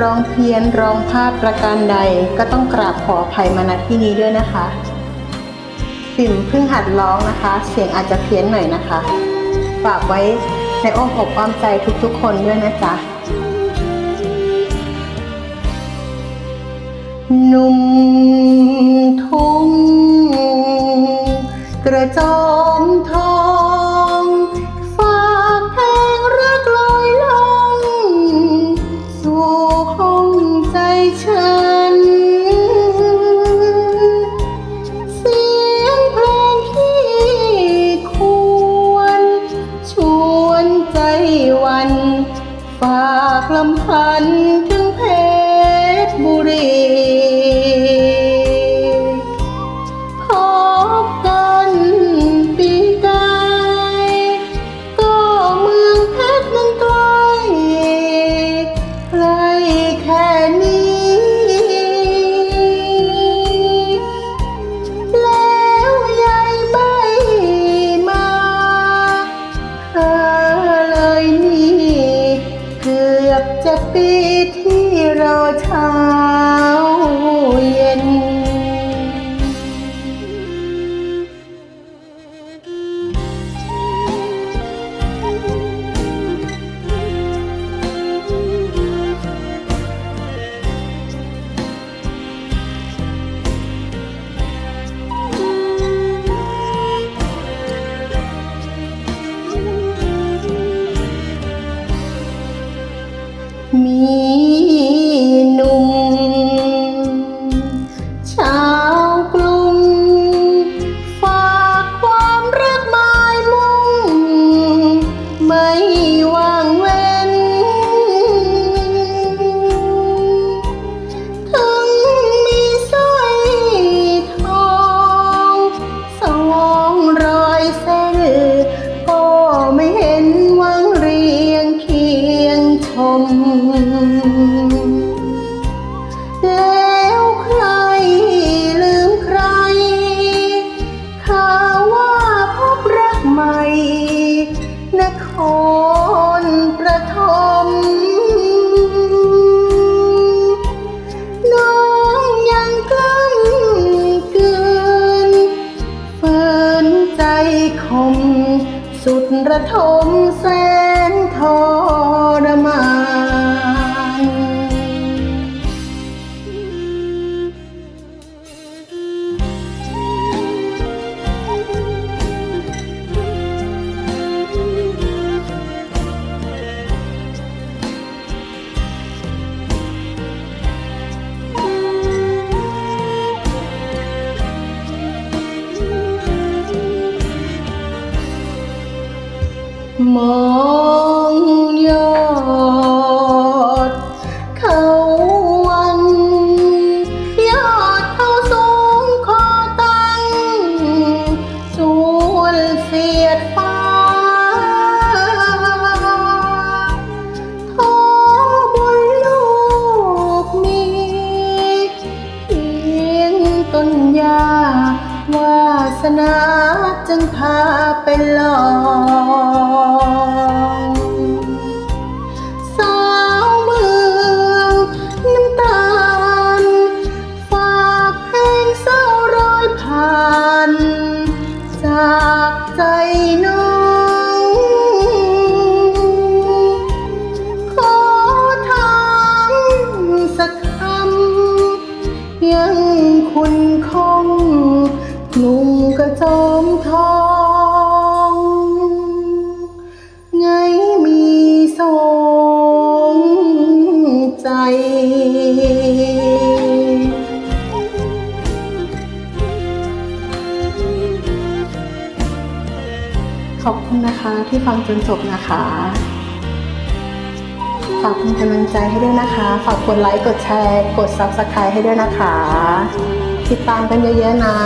ร้องเพี้ยนร้องพลาดประการใดก็ต้องกราบขออภัยมาณที่นี้ด้วยนะคะปิ่มเพิ่งหัดร้องนะคะ เสียงอาจจะเพี้ยนหน่อยนะคะ ฝากไว้ในอ้อมอกอ้อมใจทุกๆ คนด้วยนะจ๊ะหนุ่มทุ่งกระจอม ห้องใจฉัน เสียงเพลงที่ควร ชวนใจวัน ฝากลำพันธ์ รอเสุดระทมแสนทรมาน มองยอด เขาวังยอดเขาสูงคอตั้งส่วนเสียดฟ้าท้อบนลูกมีเพียงต้นหญ้า วาสนาจึงพาไปลองสาวเมืองน้ำตาล ฝากเพลงเศร้าร้อยผ่าน จากใจน้อง ขอถามสักคำยังคุณคงนุ่ง กระโจมทอง ไงมีสองใจขอบคุณนะคะที่ฟังจนจบนะคะ ฝากเป็นกำลังใจให้ด้วยนะคะ ฝากกดไลค์ กดแชร์ กด Subscribe ให้ด้วยนะคะ ติดตามกันเยอะๆนะ